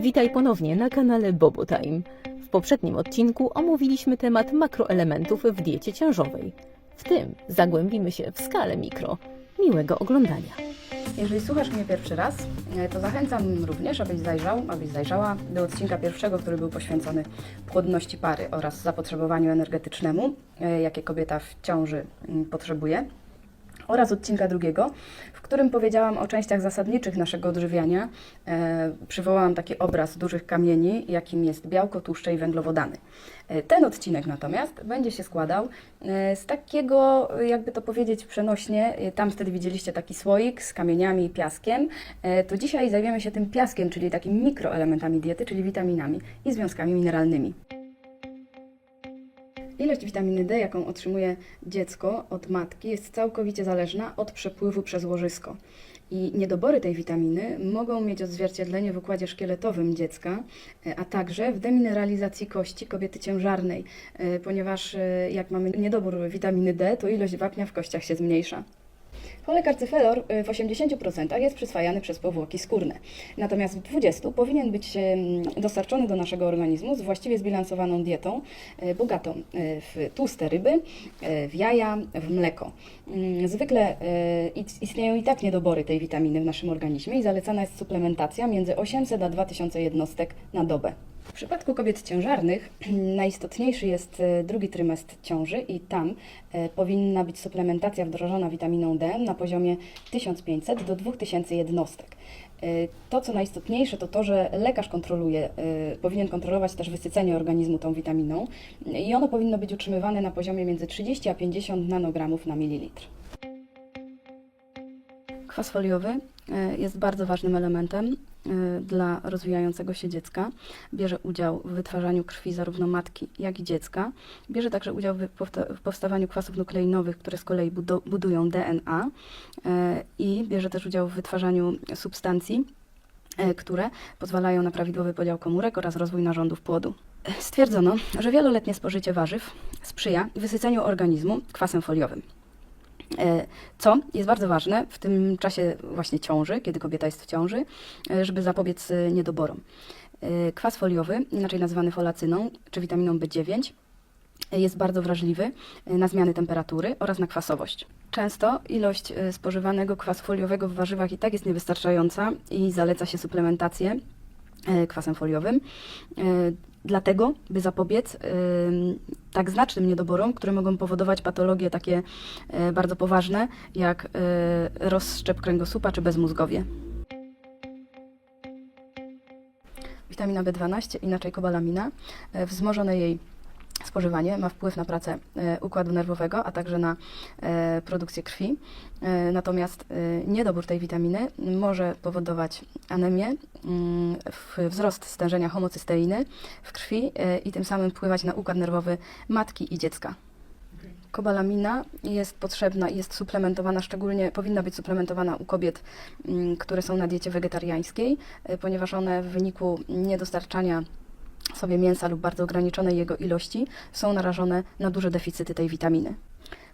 Witaj ponownie na kanale Bobo Time. W poprzednim odcinku omówiliśmy temat makroelementów w diecie ciężowej. W tym zagłębimy się w skalę mikro. Miłego oglądania. Jeżeli słuchasz mnie pierwszy raz, e, to zachęcam również, abyś zajrzał, abyś zajrzała do odcinka pierwszego, który był poświęcony płodności pary oraz zapotrzebowaniu energetycznemu, e, jakie kobieta w ciąży mm, potrzebuje. Oraz odcinka drugiego, w którym powiedziałam o częściach zasadniczych naszego odżywiania. E, przywołałam taki obraz dużych kamieni, jakim jest białko, tłuszcze i węglowodany. E, Ten odcinek natomiast będzie się składał e, z takiego, jakby to powiedzieć przenośnie, e, tam wtedy widzieliście taki słoik z kamieniami i piaskiem, e, to dzisiaj zajmiemy się tym piaskiem, czyli takimi mikroelementami diety, czyli witaminami i związkami mineralnymi. Ilość witaminy D, jaką otrzymuje dziecko od matki, jest całkowicie zależna od przepływu przez łożysko. I niedobory tej witaminy mogą mieć odzwierciedlenie w układzie szkieletowym dziecka, e, a także w demineralizacji kości kobiety ciężarnej, e, ponieważ e, jak mamy niedobór witaminy D, to ilość wapnia w kościach się zmniejsza. Cholekarcyfelor y, w 80% jest przyswajany przez powłoki skórne, natomiast w 20% powinien być dostarczony do naszego organizmu z właściwie zbilansowaną dietą, y, bogatą y, w tłuste ryby, y, w jaja, w mleko. Mm, Zwykle y, is- istnieją i tak niedobory tej witaminy w naszym organizmie i zalecana jest suplementacja między 800 a 2000 jednostek na dobę. W przypadku kobiet ciężarnych najistotniejszy jest e, drugi trymestr ciąży i tam e, powinna być suplementacja wdrożona witaminą D na poziomie 1500 do 2000 jednostek. E, To, co najistotniejsze, to to, że lekarz kontroluje, powinien kontrolować też wysycenie organizmu tą witaminą i ono powinno być utrzymywane na poziomie między 30 a 50 nanogramów na mililitr. Kwas foliowy jest bardzo ważnym elementem dla rozwijającego się dziecka. Bierze udział w wytwarzaniu krwi zarówno matki, jak i dziecka. Bierze także udział w powstawaniu kwasów nukleinowych, które z kolei budują DNA e, i bierze też udział w wytwarzaniu substancji, e, które pozwalają na prawidłowy podział komórek oraz rozwój narządów płodu. Stwierdzono, że wieloletnie spożycie warzyw sprzyja wysyceniu organizmu kwasem foliowym. E, Co jest bardzo ważne w tym czasie właśnie ciąży, kiedy kobieta jest w ciąży, e, żeby zapobiec e, niedoborom. Kwas foliowy, inaczej nazywany folacyną czy witaminą B9, e, jest bardzo wrażliwy na zmiany temperatury oraz na kwasowość. Często ilość spożywanego kwasu foliowego w warzywach i tak jest niewystarczająca i zaleca się suplementację kwasem foliowym. E, Dlatego, by zapobiec ym, tak znacznym niedoborom, które mogą powodować patologie takie e, bardzo poważne, jak e, rozszczep kręgosłupa czy bezmózgowie. Witamina B12, inaczej kobalamina, e, wzmożone jej spożywanie ma wpływ na pracę e, układu nerwowego, a także na e, produkcję krwi. E, Natomiast niedobór tej witaminy może powodować anemię, mm, wzrost stężenia homocysteiny w krwi i tym samym wpływać na układ nerwowy matki i dziecka. Kobalamina jest potrzebna i jest suplementowana, szczególnie powinna być suplementowana u kobiet, mm, które są na diecie wegetariańskiej, ponieważ one w wyniku niedostarczania sobie mięsa lub bardzo ograniczonej jego ilości są narażone na duże deficyty tej witaminy.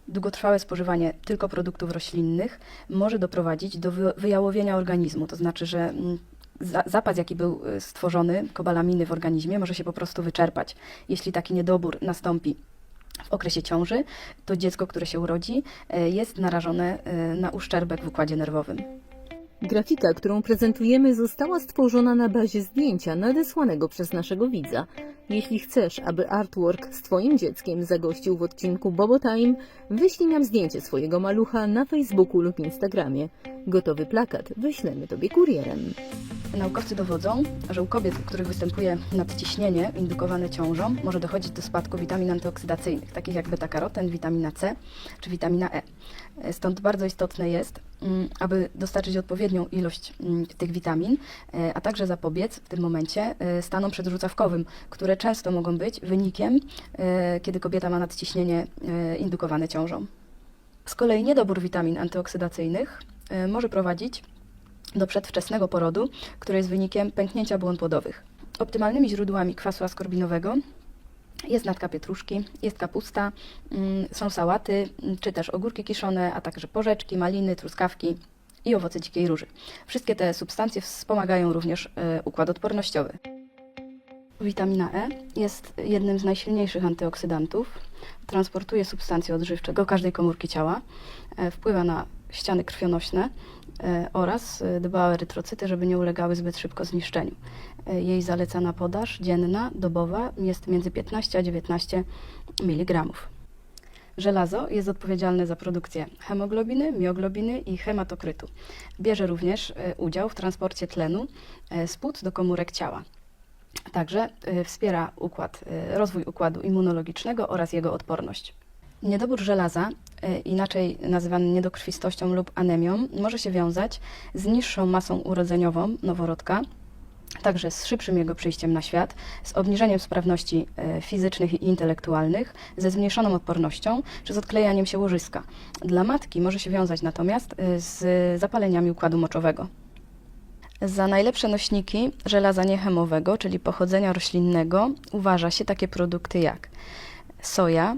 Długotrwałe spożywanie tylko produktów roślinnych może doprowadzić do wy- wyjałowienia organizmu, to znaczy, że mm, za- zapas, jaki był y, stworzony, kobalaminy w organizmie, może się po prostu wyczerpać. Jeśli taki niedobór nastąpi w okresie ciąży, to dziecko, które się urodzi, y, jest narażone y, na uszczerbek w układzie nerwowym. Grafika, którą prezentujemy, została stworzona na bazie zdjęcia nadesłanego przez naszego widza. Jeśli chcesz, aby artwork z Twoim dzieckiem zagościł w odcinku Bobo Time, wyślij nam zdjęcie swojego malucha na Facebooku lub Instagramie. Gotowy plakat wyślemy Tobie kurierem. Naukowcy dowodzą, że u kobiet, u których występuje nadciśnienie indukowane ciążą, może dochodzić do spadku witamin antyoksydacyjnych, takich jak beta-karoten, witamina C czy witamina E. Stąd bardzo istotne jest, aby dostarczyć odpowiednią ilość mm, tych witamin, e, a także zapobiec w tym momencie e, stanom przedrzucawkowym, które często mogą być wynikiem, e, kiedy kobieta ma nadciśnienie indukowane ciążą. Z kolei niedobór witamin antyoksydacyjnych może prowadzić do przedwczesnego porodu, które jest wynikiem pęknięcia błon płodowych. Optymalnymi źródłami kwasu askorbinowego jest natka pietruszki, jest kapusta, mm, są sałaty, mm, czy też ogórki kiszone, a także porzeczki, maliny, truskawki i owoce dzikiej róży. Wszystkie te substancje wspomagają również e, układ odpornościowy. Witamina E jest jednym z najsilniejszych antyoksydantów. Transportuje substancje odżywcze do każdej komórki ciała, e, wpływa na ściany krwionośne oraz e, dba o erytrocyty, żeby nie ulegały zbyt szybko zniszczeniu. E, Jej zalecana podaż dzienna, dobowa jest między 15 a 19 mg. Żelazo jest odpowiedzialne za produkcję hemoglobiny, mioglobiny i hematokrytu. Bierze również e, udział w transporcie tlenu e, z płuc do komórek ciała. Także wspiera układ, rozwój układu immunologicznego oraz jego odporność. Niedobór żelaza, y, inaczej nazywany niedokrwistością lub anemią, może się wiązać z niższą masą urodzeniową noworodka, także z szybszym jego przyjściem na świat, z obniżeniem sprawności y, fizycznych i intelektualnych, ze zmniejszoną odpornością czy z odklejaniem się łożyska. Dla matki może się wiązać natomiast y, z zapaleniami układu moczowego. Za najlepsze nośniki żelaza niechemowego, czyli pochodzenia roślinnego, uważa się takie produkty jak soja,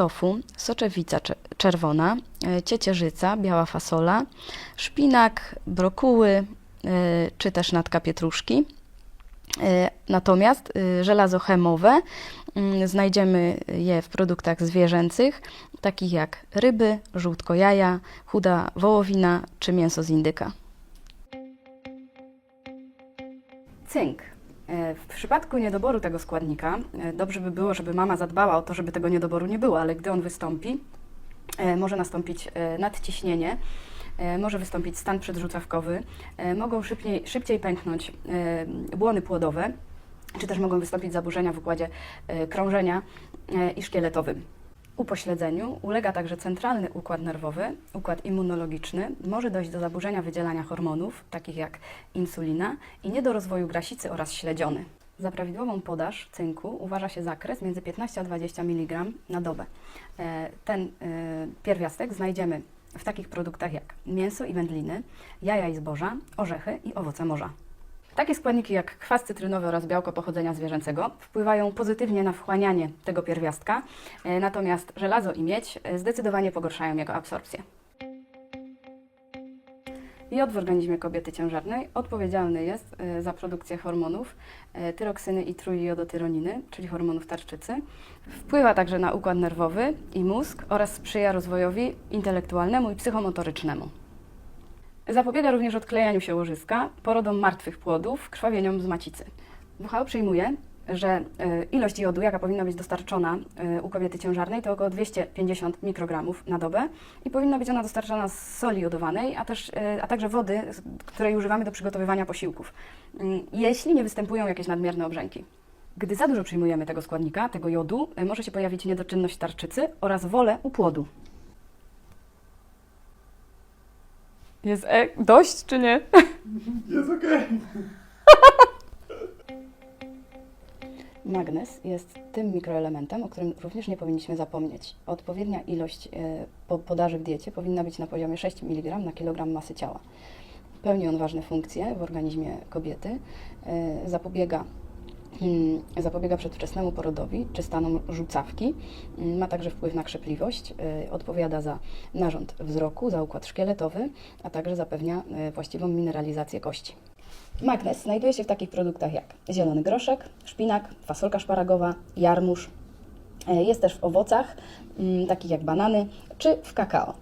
tofu, soczewica cze- czerwona, e, ciecierzyca, biała fasola, szpinak, brokuły e, czy też natka pietruszki. E, Natomiast żelazo chemowe mm, znajdziemy je w produktach zwierzęcych, takich jak ryby, żółtko jaja, chuda wołowina czy mięso z indyka. Cynk. E, W przypadku niedoboru tego składnika e, dobrze by było, żeby mama zadbała o to, żeby tego niedoboru nie było, ale gdy on wystąpi, e, może nastąpić nadciśnienie, może wystąpić stan przedrzucawkowy, mogą szybciej, szybciej pęknąć błony płodowe, czy też mogą wystąpić zaburzenia w układzie krążenia i szkieletowym. Upośledzeniu ulega także centralny układ nerwowy, układ immunologiczny. Może dojść do zaburzenia wydzielania hormonów, takich jak insulina i nie do rozwoju grasicy oraz śledziony. Za prawidłową podaż cynku uważa się zakres między 15 a 20 mg na dobę. E, Ten e, pierwiastek znajdziemy w takich produktach jak mięso i wędliny, jaja i zboża, orzechy i owoce morza. Takie składniki jak kwas cytrynowy oraz białko pochodzenia zwierzęcego wpływają pozytywnie na wchłanianie tego pierwiastka, e, natomiast żelazo i miedź e, zdecydowanie pogarszają jego absorpcję. Jod w organizmie kobiety ciężarnej odpowiedzialny jest e, za produkcję hormonów tyroksyny i trójjodotyroniny, czyli hormonów tarczycy. Wpływa także na układ nerwowy i mózg oraz sprzyja rozwojowi intelektualnemu i psychomotorycznemu. Zapobiega również odklejaniu się łożyska, porodom martwych płodów, krwawieniom z macicy. WHO przyjmuje, że e, ilość jodu, jaka powinna być dostarczona e, u kobiety ciężarnej, to około 250 mikrogramów na dobę i powinna być ona dostarczana z soli jodowanej, a, też, e, a także wody, której używamy do przygotowywania posiłków, Mm, jeśli nie występują jakieś nadmierne obrzęki. Gdy za dużo przyjmujemy tego składnika, tego jodu, może się pojawić niedoczynność tarczycy oraz wolę u płodu. Jest e, dość czy nie? Jest okej. Magnez jest tym mikroelementem, o którym również nie powinniśmy zapomnieć. Odpowiednia ilość e, po podaży w diecie powinna być na poziomie 6 mg na kilogram masy ciała. Pełni on ważne funkcje w organizmie kobiety, e, zapobiega, zapobiega przedwczesnemu porodowi czy stanom rzucawki, Mm, ma także wpływ na krzepliwość, e, odpowiada za narząd wzroku, za układ szkieletowy, a także zapewnia e, właściwą mineralizację kości. Magnez znajduje się w takich produktach jak zielony groszek, szpinak, fasolka szparagowa, jarmuż. E, Jest też w owocach, mm, takich jak banany, czy w kakao.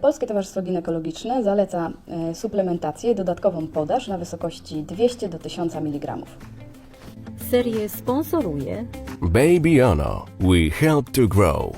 Polskie Towarzystwo Ginekologiczne zaleca suplementację i dodatkową podaż na wysokości 200 do 1000 mg. Serię sponsoruje Baby Ono, we help to grow.